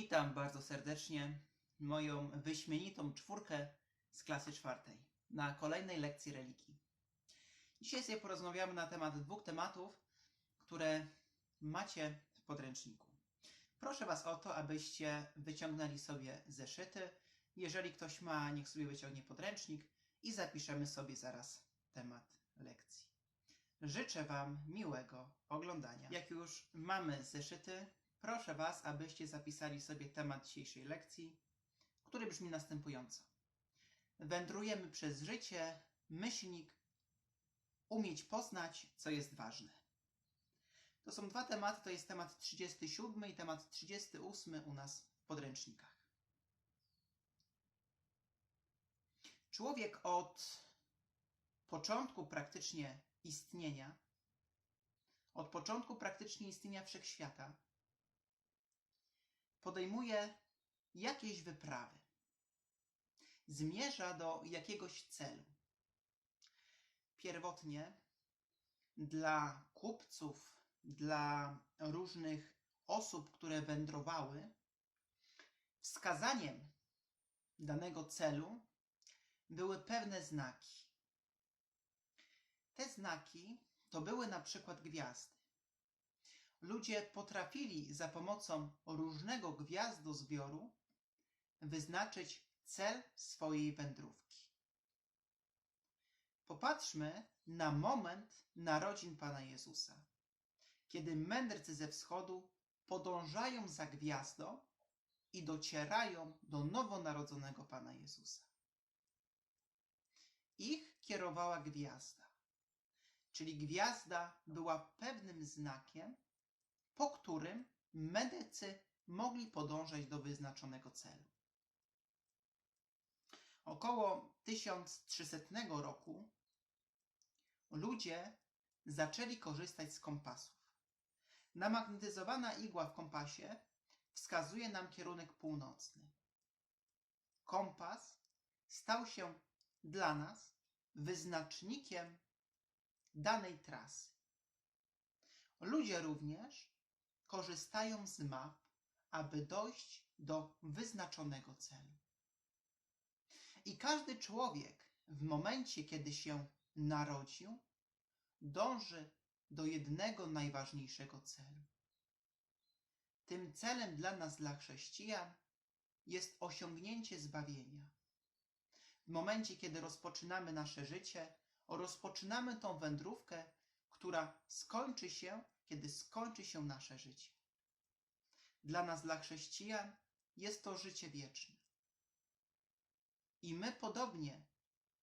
Witam bardzo serdecznie moją wyśmienitą czwórkę z klasy czwartej na kolejnej lekcji religii. Dzisiaj sobie porozmawiamy na temat dwóch tematów, które macie w podręczniku. Proszę Was o to, abyście wyciągnęli sobie zeszyty. Jeżeli ktoś ma, niech sobie wyciągnie podręcznik i zapiszemy sobie zaraz temat lekcji. Życzę Wam miłego oglądania. Jak już mamy zeszyty, proszę Was, abyście zapisali sobie temat dzisiejszej lekcji, który brzmi następująco. Wędrujemy przez życie, myślnik, umieć poznać, co jest ważne. To są dwa tematy, to jest temat 37 i temat 38 u nas w podręcznikach. Człowiek od początku praktycznie istnienia, od początku praktycznie istnienia wszechświata, podejmuje jakieś wyprawy. Zmierza do jakiegoś celu. Pierwotnie dla kupców, dla różnych osób, które wędrowały, wskazaniem danego celu były pewne znaki. Te znaki to były na przykład gwiazdy. Ludzie potrafili za pomocą różnego gwiazdozbioru wyznaczyć cel swojej wędrówki. Popatrzmy na moment narodzin Pana Jezusa, kiedy mędrcy ze wschodu podążają za gwiazdą i docierają do nowonarodzonego Pana Jezusa. Ich kierowała gwiazda, czyli gwiazda była pewnym znakiem, po którym medycy mogli podążać do wyznaczonego celu. Około 1300 roku ludzie zaczęli korzystać z kompasów. Namagnetyzowana igła w kompasie wskazuje nam kierunek północny. Kompas stał się dla nas wyznacznikiem danej trasy. Ludzie również korzystają z map, aby dojść do wyznaczonego celu. I każdy człowiek w momencie, kiedy się narodził, dąży do jednego najważniejszego celu. Tym celem dla nas, dla chrześcijan, jest osiągnięcie zbawienia. W momencie, kiedy rozpoczynamy nasze życie, rozpoczynamy tą wędrówkę, która skończy się, kiedy skończy się nasze życie. Dla nas, dla chrześcijan, jest to życie wieczne. I my, podobnie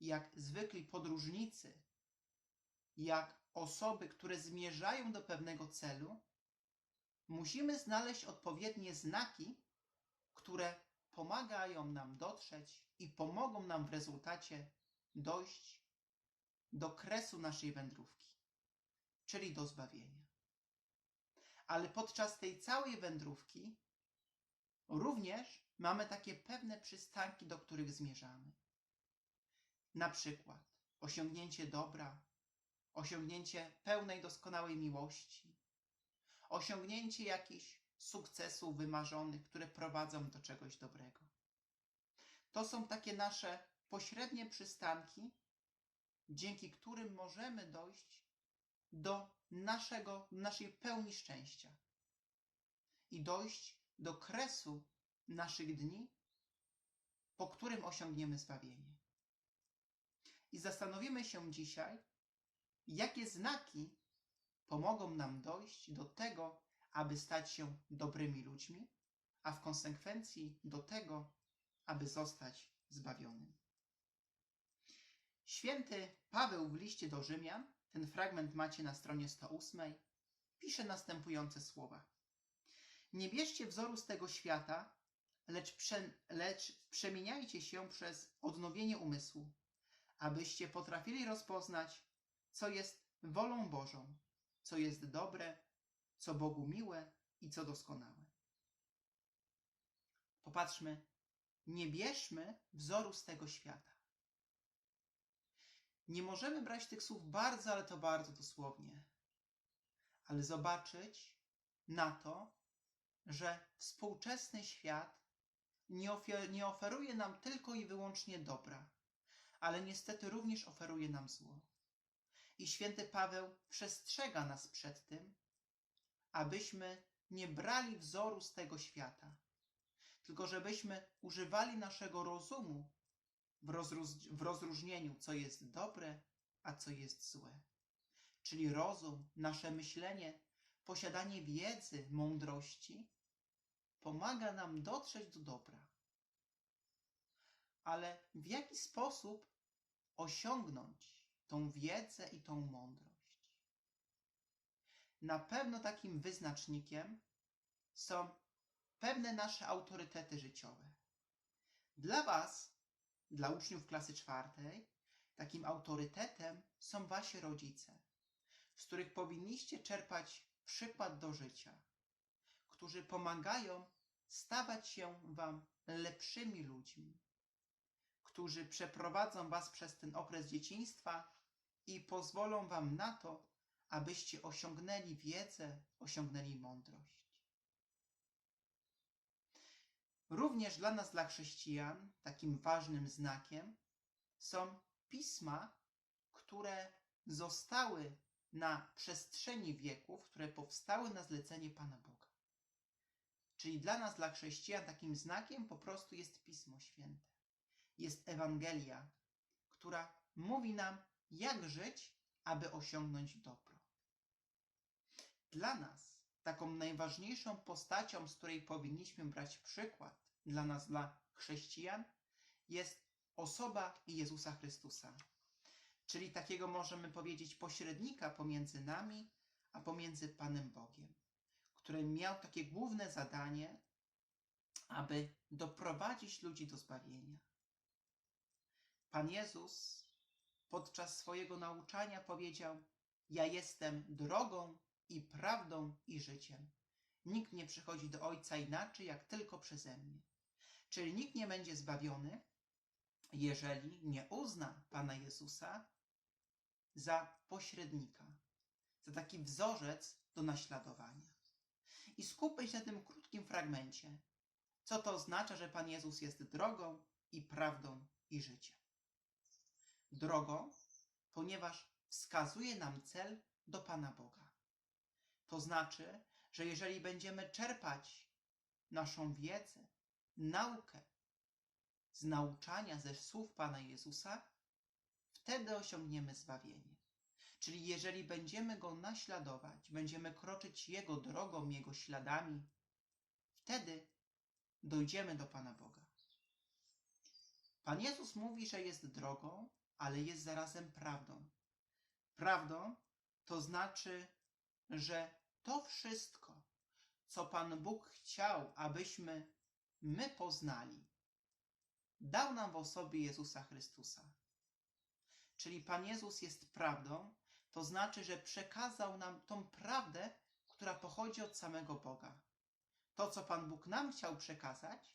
jak zwykli podróżnicy, jak osoby, które zmierzają do pewnego celu, musimy znaleźć odpowiednie znaki, które pomagają nam dotrzeć i pomogą nam w rezultacie dojść do kresu naszej wędrówki, czyli do zbawienia. Ale podczas tej całej wędrówki również mamy takie pewne przystanki, do których zmierzamy. Na przykład osiągnięcie dobra, osiągnięcie pełnej, doskonałej miłości, osiągnięcie jakichś sukcesów wymarzonych, które prowadzą do czegoś dobrego. To są takie nasze pośrednie przystanki, dzięki którym możemy dojść do naszego, naszej pełni szczęścia i dojść do kresu naszych dni, po którym osiągniemy zbawienie. I zastanowimy się dzisiaj, jakie znaki pomogą nam dojść do tego, aby stać się dobrymi ludźmi, a w konsekwencji do tego, aby zostać zbawionym. Święty Paweł w liście do Rzymian, ten fragment macie na stronie 108, pisze następujące słowa. Nie bierzcie wzoru z tego świata, lecz, prze, lecz przemieniajcie się przez odnowienie umysłu, abyście potrafili rozpoznać, co jest wolą Bożą, co jest dobre, co Bogu miłe i co doskonałe. Popatrzmy, nie bierzmy wzoru z tego świata. Nie możemy brać tych słów bardzo, ale to bardzo dosłownie, ale zobaczyć na to, że współczesny świat nie, ofiar- nie oferuje nam tylko i wyłącznie dobra, ale niestety również oferuje nam zło. I święty Paweł przestrzega nas przed tym, abyśmy nie brali wzoru z tego świata, tylko żebyśmy używali naszego rozumu w, rozróż- w rozróżnieniu, co jest dobre, a co jest złe. Czyli rozum, nasze myślenie, posiadanie wiedzy, mądrości pomaga nam dotrzeć do dobra. Ale w jaki sposób osiągnąć tą wiedzę i tą mądrość? Na pewno takim wyznacznikiem są pewne nasze autorytety życiowe. Dla Was, dla uczniów klasy czwartej, takim autorytetem są Wasi rodzice, z których powinniście czerpać przykład do życia, którzy pomagają stawać się Wam lepszymi ludźmi, którzy przeprowadzą Was przez ten okres dzieciństwa i pozwolą Wam na to, abyście osiągnęli wiedzę, osiągnęli mądrość. Również dla nas, dla chrześcijan, takim ważnym znakiem są pisma, które zostały na przestrzeni wieków, które powstały na zlecenie Pana Boga. Czyli dla nas, dla chrześcijan, takim znakiem po prostu jest Pismo Święte. Jest Ewangelia, która mówi nam, jak żyć, aby osiągnąć dobro. Dla nas taką najważniejszą postacią, z której powinniśmy brać przykład, dla nas, dla chrześcijan, jest osoba Jezusa Chrystusa. Czyli takiego możemy powiedzieć pośrednika pomiędzy nami, a pomiędzy Panem Bogiem, który miał takie główne zadanie, aby doprowadzić ludzi do zbawienia. Pan Jezus podczas swojego nauczania powiedział: Ja jestem drogą i prawdą i życiem. Nikt nie przychodzi do Ojca inaczej, jak tylko przeze mnie. Czyli nikt nie będzie zbawiony, jeżeli nie uzna Pana Jezusa za pośrednika, za taki wzorzec do naśladowania. I skupmy się na tym krótkim fragmencie. Co to oznacza, że Pan Jezus jest drogą i prawdą i życiem? Drogą, ponieważ wskazuje nam cel do Pana Boga. To znaczy, że jeżeli będziemy czerpać naszą wiedzę, naukę z nauczania ze słów Pana Jezusa, wtedy osiągniemy zbawienie. Czyli jeżeli będziemy Go naśladować, będziemy kroczyć Jego drogą, Jego śladami, wtedy dojdziemy do Pana Boga. Pan Jezus mówi, że jest drogą, ale jest zarazem prawdą. Prawdą to znaczy, że to wszystko, co Pan Bóg chciał, abyśmy my poznali, dał nam w osobie Jezusa Chrystusa. Czyli Pan Jezus jest prawdą, to znaczy, że przekazał nam tą prawdę, która pochodzi od samego Boga. To, co Pan Bóg nam chciał przekazać,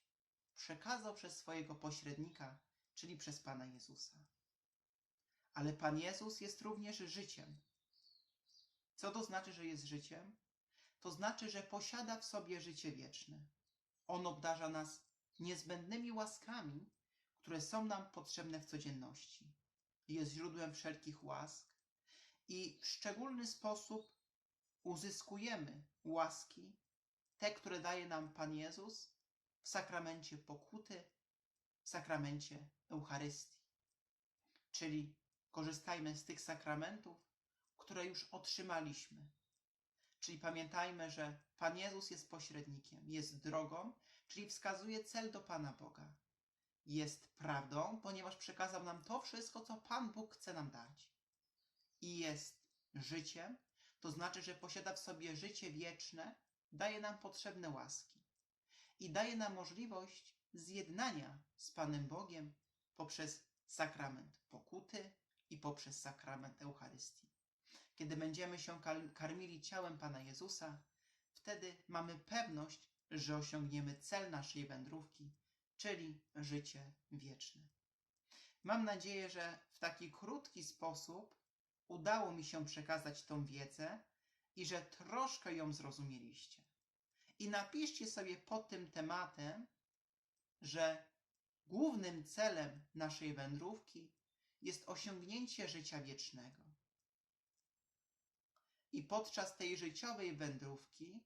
przekazał przez swojego pośrednika, czyli przez Pana Jezusa. Ale Pan Jezus jest również życiem. Co to znaczy, że jest życiem? To znaczy, że posiada w sobie życie wieczne. On obdarza nas niezbędnymi łaskami, które są nam potrzebne w codzienności. Jest źródłem wszelkich łask i w szczególny sposób uzyskujemy łaski, te, które daje nam Pan Jezus w sakramencie pokuty, w sakramencie Eucharystii. Czyli korzystajmy z tych sakramentów, które już otrzymaliśmy. Czyli pamiętajmy, że Pan Jezus jest pośrednikiem, jest drogą, czyli wskazuje cel do Pana Boga. Jest prawdą, ponieważ przekazał nam to wszystko, co Pan Bóg chce nam dać. I jest życiem, to znaczy, że posiada w sobie życie wieczne, daje nam potrzebne łaski i daje nam możliwość zjednania z Panem Bogiem poprzez sakrament pokuty i poprzez sakrament Eucharystii. Kiedy będziemy się karmili ciałem Pana Jezusa, wtedy mamy pewność, że osiągniemy cel naszej wędrówki, czyli życie wieczne. Mam nadzieję, że w taki krótki sposób udało mi się przekazać tą wiedzę i że troszkę ją zrozumieliście. i napiszcie sobie pod tym tematem, że głównym celem naszej wędrówki jest osiągnięcie życia wiecznego. I podczas tej życiowej wędrówki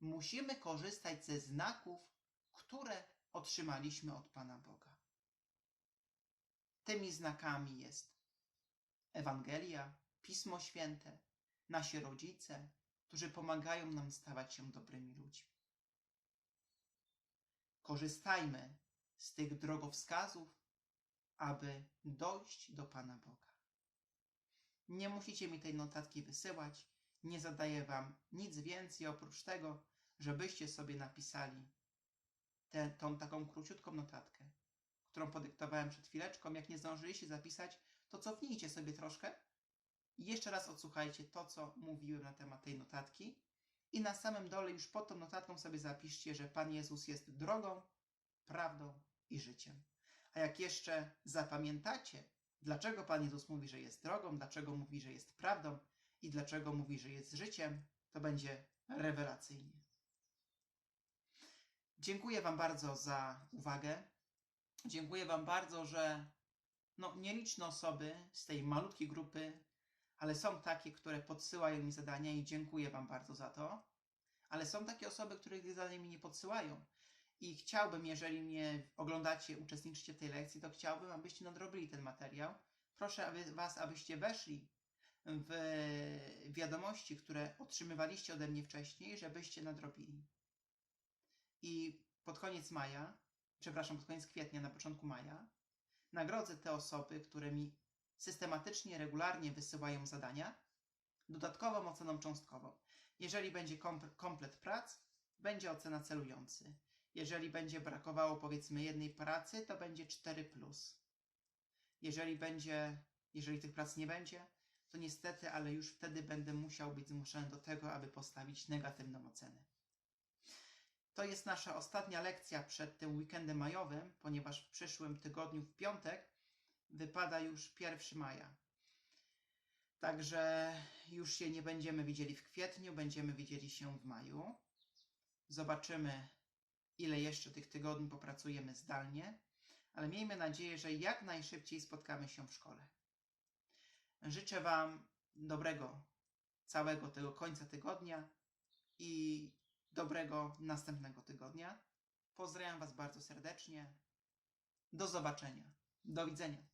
musimy korzystać ze znaków, które otrzymaliśmy od Pana Boga. Tymi znakami jest Ewangelia, Pismo Święte, nasi rodzice, którzy pomagają nam stawać się dobrymi ludźmi. Korzystajmy z tych drogowskazów, aby dojść do Pana Boga. Nie musicie mi tej notatki wysyłać, nie zadaję Wam nic więcej oprócz tego, żebyście sobie napisali tę, tą taką króciutką notatkę, którą podyktowałem przed chwileczką. Jak nie zdążyliście zapisać, to cofnijcie sobie troszkę i jeszcze raz odsłuchajcie to, co mówiłem na temat tej notatki. I na samym dole już pod tą notatką sobie zapiszcie, że Pan Jezus jest drogą, prawdą i życiem. A jak jeszcze zapamiętacie, dlaczego Pan Jezus mówi, że jest drogą, dlaczego mówi, że jest prawdą i dlaczego mówi, że jest życiem, to będzie rewelacyjnie. Dziękuję Wam bardzo za uwagę. Dziękuję Wam bardzo, że no, nieliczne osoby z tej malutkiej grupy, ale są takie, które podsyłają mi zadania i dziękuję Wam bardzo za to. Ale są takie osoby, które tych zadań mi nie podsyłają. I chciałbym, jeżeli mnie oglądacie, uczestniczycie w tej lekcji, to chciałbym, abyście nadrobili ten materiał. Proszę aby, Was, abyście weszli w wiadomości, które otrzymywaliście ode mnie wcześniej, żebyście nadrobili. I pod koniec maja, przepraszam, pod koniec kwietnia, na początku maja, nagrodzę te osoby, które mi systematycznie, regularnie wysyłają zadania, dodatkową oceną cząstkową. Jeżeli będzie kom- komplet prac, będzie ocena celujący. Jeżeli będzie brakowało powiedzmy jednej pracy, to będzie 4 plus. Jeżeli będzie, jeżeli tych prac nie będzie, to niestety, ale już wtedy będę musiał być zmuszony do tego, aby postawić negatywną ocenę. To jest nasza ostatnia lekcja przed tym weekendem majowym, ponieważ w przyszłym tygodniu, w piątek, wypada już 1 maja. Także już się nie będziemy widzieli w kwietniu, będziemy widzieli się w maju. Zobaczymy, ile jeszcze tych tygodni popracujemy zdalnie, ale miejmy nadzieję, że jak najszybciej spotkamy się w szkole. Życzę Wam dobrego całego tego końca tygodnia i dobrego następnego tygodnia. Pozdrawiam Was bardzo serdecznie. Do zobaczenia. Do widzenia.